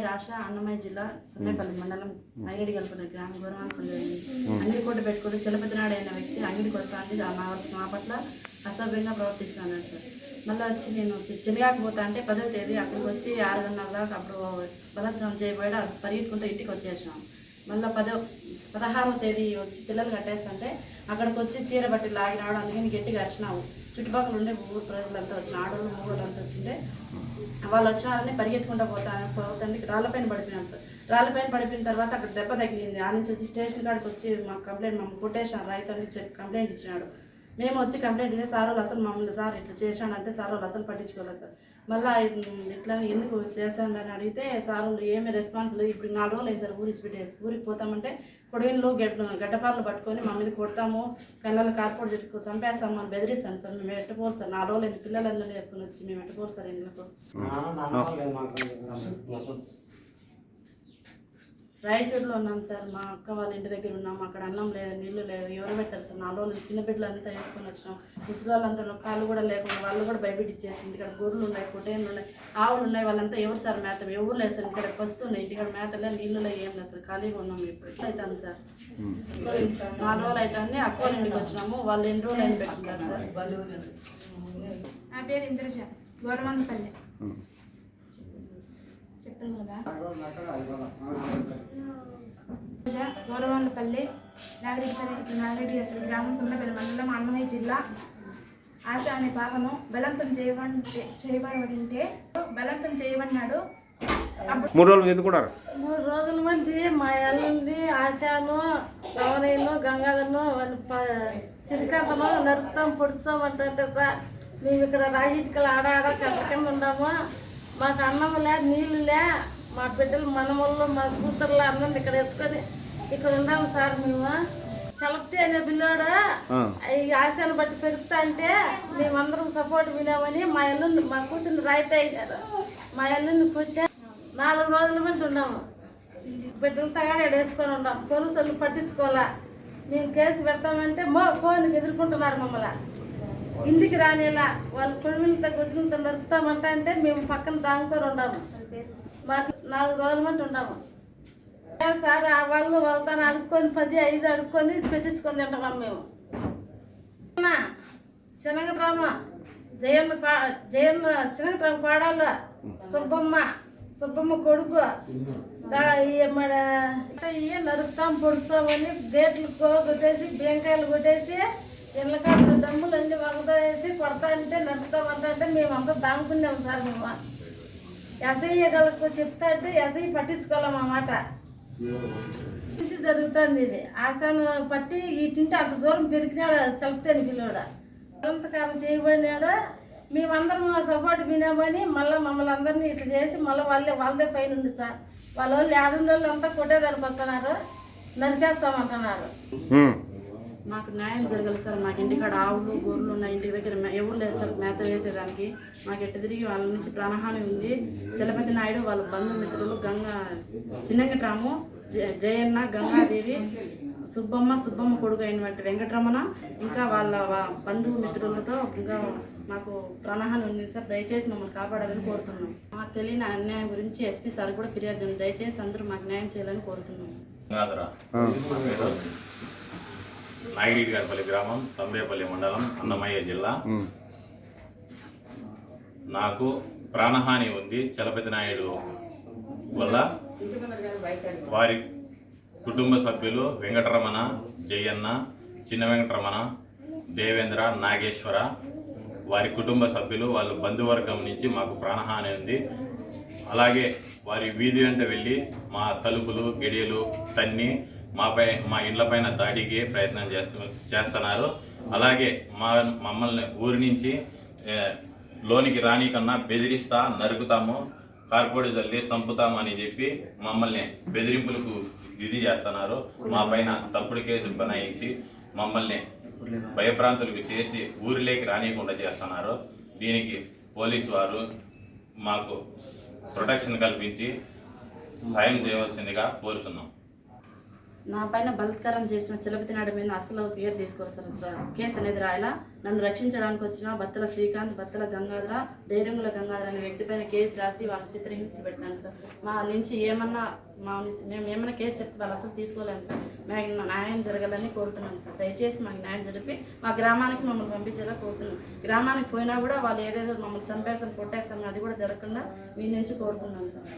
అమ్మాయి రాశ అన్నమయ్య జిల్లా సమ్మేపల్లి మండలం మైరెడ్డి కలుపున గ్రామం గౌరవాన్ని అంగడి కొట్టు పెట్టుకుని చలపతినాడు అయిన వ్యక్తి అంగడికి వస్తాంది మా మా పట్ల అసభ్యంగా ప్రవర్తిస్తున్నాడు సార్. మళ్ళీ వచ్చి నేను చిన్నగాకపోతా అంటే పదవ తేదీ అక్కడికి వచ్చి ఆరున్నర దాకా అప్పుడు బలత్వం చేయబోయాడు పరిగెత్తుకుంటూ ఇంటికి వచ్చేసినాం. మళ్ళీ పదో పదహారవ తేదీ వచ్చి పిల్లలు కట్టేస్తుంటే అక్కడికి వచ్చి చీర బట్టి లాగినాడు. అందుకని గట్టిగా అరిచినావు. చుట్టుపక్కల ఉండే ఊరు ప్రజలంతా వచ్చిన ఆడవాళ్ళు మూగోళ్ళు అంతా వచ్చింటే వాళ్ళు వచ్చినారని పరిగెత్తుకుంటూ పోతా రాళ్ళపైన పడిపోయినాను సార్. రాళ్ళపైన పడిపోయిన తర్వాత అక్కడ దెబ్బ తగిలింది. ఆ నుంచి వచ్చి స్టేషన్ కాడికి వచ్చి మాకు కంప్లైంట్ మమ్మల్ని కొట్టేసాను రైతు అని చెప్పి కంప్లైంట్ ఇచ్చినాడు. మేము వచ్చి కంప్లైంట్ ఇస్తే సార్ వాళ్ళు అసలు మమ్మల్ని సార్ ఇట్లా చేశానంటే సార్ వాళ్ళు అసలు పట్టించుకోలేదు సార్. మళ్ళీ ఇట్లా ఎందుకు చేశాను అని అడిగితే సార్ వాళ్ళు ఏమీ రెస్పాన్స్ లేదు. ఇప్పుడు నాలుగు రోజులు అయింది సార్ ఊరికి పెట్టేసి ఊరికి పోతామంటే పొడవిలో గడ్డ గడ్డపార్లు పట్టుకొని మమ్మల్ని కొడతాము. కళ్ళలో కార్పోర్ట్ చెట్టుకు చంపేస్తాము. అని బెదిరిస్తాను సార్. మేము ఎట్టుకోరు సార్. నాలుగు రోజులు అయింది. పిల్లలందరూ వేసుకొని వచ్చి మేము ఎట్టుకోరు సార్ ఎందుకు రాయచూరులో ఉన్నాం సార్. మా అక్క వాళ్ళ ఇంటి దగ్గర ఉన్నాం. అక్కడ అన్నం లేదు నీళ్ళు లేదు ఎవరు పెట్టారు సార్? నాలుగు రోజులు చిన్న బిడ్డలు అంతా వేసుకొని వచ్చినాం. ముసలి వాళ్ళంతా కాళ్ళు కూడా లేకుండా వాళ్ళు కూడా భయపెట్టి ఇచ్చేసింది ఇక్కడ గొర్రెలు ఉన్నాయి పొట్టేళ్ళు ఉన్నాయి ఆవులు ఉన్నాయి. వాళ్ళంతా ఎవరు సార్ మేత? ఎవరు లేదు సార్ ఇక్కడ వస్తున్నాయి ఇంటికాడ మేతలే నీళ్ళు లేవు ఏం లేదు సార్. ఖాళీగా ఉన్నాం ఇప్పుడు అవుతాను సార్. నాలుగు రోజులు అవుతుంది అక్క వాళ్ళ ఇంటికి వచ్చినాము. వాళ్ళు ఎన్ని రోజులు అయిన పెట్టుకుంటారు సార్. నా పేరు ఇంద్రజ గౌరవంపల్లి చెప్పాను కదా. గౌరవంపల్లి నాగరెడ్డిపల్లి నాగరెడ్డి గ్రామం సొంతపల్లి మండలం అన్నమయ్య జిల్లా. ఆశ అనే పాపను బలవంతం చేయబడి చేయబడి బలవంతం చేయబడినాడు. మూడు రోజులు ఎందుకున్నారు మూడు రోజుల మంది మా ఎల్లుండి ఆశాను రమణయ్యను గంగాధర్ను వాళ్ళ శ్రీకాంతను నరుకుతాం పొడుస్తాం అంటే సార్ మేము ఇక్కడ రాజిటికలు ఆడ ఆడ చెట్ల కింద ఉన్నాము. మాకు అన్నం లే నీళ్ళు లే మా బిడ్డలు మనమల్లో మా కూతుర్లు అన్నం ఇక్కడ ఎత్తుకొని ఇక్కడ ఉన్నాము సార్ మేము. సెలబ్తి అనే పిల్లోడు ఈ ఆశను బట్టి పెరుగుతా అంటే మేమందరం సపోర్ట్ వినామని మా ఎల్లుండి మా కూతుర్ని రాయితే అయ్యారు. మా ఎల్లుండి కూర్చో నాలుగు రోజుల మంది ఉన్నాము. బిడ్డలు తగాడు వేసుకొని ఉన్నాం. పోలీసులు పట్టించుకోవాలా? మేము కేసు పెడతామంటే మో ఫోన్ ఎదుర్కొంటున్నారు మమ్మల్ని. ఇంటికి రానిలా వాళ్ళు కొడుకులతో గుడ్డలతో నరుకుతామంట అంటే మేము పక్కన దాంకొని ఉన్నాము మాకు నాలుగు రోజుల మంది ఉన్నాము సార్ ఆ వాళ్ళు వాళ్ళతో అడుక్కొని పది ఐదు అడుక్కొని పెట్టించుకొని తింటున్నాం మేము. శనగరామ జయన్న పా జయన్న శనగరామ కోడాలు సుబ్బమ్మ సుబ్బమ్మ కొడుకు. మన ఇవి నరుకుతాం పొడుస్తామని గేట్లు కో- కొట్టేసి బెంకాయలు కొట్టేసి ఇళ్ళకాడ దమ్ములు అన్ని వగదేసి కొడతా అంటే నరుకుతామంట అంటే మేమంతా దాముకున్నాం సార్ మేము. ఎస్ఐ గలకు చెప్తా అంటే ఎస్ఐ పట్టించుకోలేం అన్నమాట మంచి జరుగుతుంది ఇది. ఆశాను పట్టి ఇటుంటే అంత దూరం పెరిగినాడు సెల్ఫ్తేని పిల్లోడు. బలవంతకారం చేయబడినాడు? మేమందరం సపోర్ట్ వినామని మళ్ళీ మమ్మల్ని అందరినీ ఇట్లా చేసి మళ్ళీ వాళ్ళే వాళ్ళదే పైన ఉంది సార్. వాళ్ళ వాళ్ళు ఏడున్న వాళ్ళు అంతా కొట్టేదానికి వస్తున్నారు. నరికేస్తామంటున్నారు. మాకు న్యాయం జరగాలి సార్. మాకు ఇంటికాడ ఆవులు గొర్రెలు ఉన్నాయి. ఇంటి దగ్గర ఎవరు లేదు సార్. మేత వేసేదానికి. మాకు ఎట్ట తిరిగి వాళ్ళ నుంచి ప్రాణహాని ఉంది. చలపతి నాయుడు వాళ్ళ బంధుమిత్రులు గంగా చిన్నంగట్రాము జ- జయన్న గంగాదేవి సుబ్బమ్మ సుబ్బమ్మ కొడుకు అయినటువంటి వెంకటరమణ ఇంకా వాళ్ళ బంధువు మిత్రులతో ఇంకా మాకు ప్రాణహాని ఉంది సార్. దయచేసి మమ్మల్ని కాపాడాలని కోరుతున్నాం. మాకు తెలియని అన్యాయం గురించి ఎస్పీ సార్ కూడా ఫిర్యాదు. దయచేసి అందరూ మాకు న్యాయం చేయాలని కోరుతున్నాం. నాగిరెడ్డి గారిపల్లి గ్రామం తంబేపల్లి మండలం అన్నమయ్య జిల్లా. నాకు ప్రాణహాని ఉంది. చలపతి నాయుడు వల్ల వారి కుటుంబ సభ్యులు వెంకటరమణ జయన్న చిన్న వెంకటరమణ దేవేంద్ర నాగేశ్వర వారి కుటుంబ సభ్యులు వాళ్ళ బంధువర్గం నుంచి మాకు ప్రాణహాని ఉంది. అలాగే వారి వీధి వెంట వెళ్ళి మా తలుపులు గడియలు తన్ని మాపై మా ఇళ్ళపైన దాడికి ప్రయత్నం చేస్తు చేస్తున్నారు. అలాగే మా మమ్మల్ని ఊరి నుంచి లోనికి రానికన్నా బెదిరిస్తా నరుకుతాము కార్పొరేట్ తల్లి చంపుతామని చెప్పి మమ్మల్ని బెదిరింపులకు ఇది చేస్తున్నారు. మా పైన తప్పుడు కేసులు బనాయించి మమ్మల్ని భయప్రాంతులకు చేసి ఊరిలోకి రానియకుండా చేస్తున్నారు. దీనికి పోలీసు వారు మాకు ప్రొటెక్షన్ కల్పించి సాయం చేయవలసిందిగా కోరుతున్నాం. నా పైన బలత్కారం చేసిన చిలపతి నాయుడు మీద అసలు కేర్ తీసుకోరు సార్ కేసు అనేది రాయలా? నన్ను రక్షించడానికి వచ్చిన బత్తల శ్రీకాంత్ బత్తల గంగాధర డైరంగుల గంగాధర అనే వ్యక్తి పైన కేసు రాసి వాళ్ళ చిత్రహింసలు పెట్టాను సార్. మా నుంచి ఏమన్నా మా నుంచి మేము ఏమైనా కేసు చెప్తే వాళ్ళు అసలు తీసుకోలేము సార్. మాకు న్యాయం జరగాలని కోరుతున్నాను సార్. దయచేసి మాకు న్యాయం జరిపి మా గ్రామానికి మమ్మల్ని పంపించేలా కోరుతున్నాం. గ్రామానికి పోయినా కూడా వాళ్ళు ఏదేదో మమ్మల్ని చంపేస్తాం కొట్టేస్తాం అది కూడా జరగకుండా మీ నుంచి కోరుకున్నాను సార్.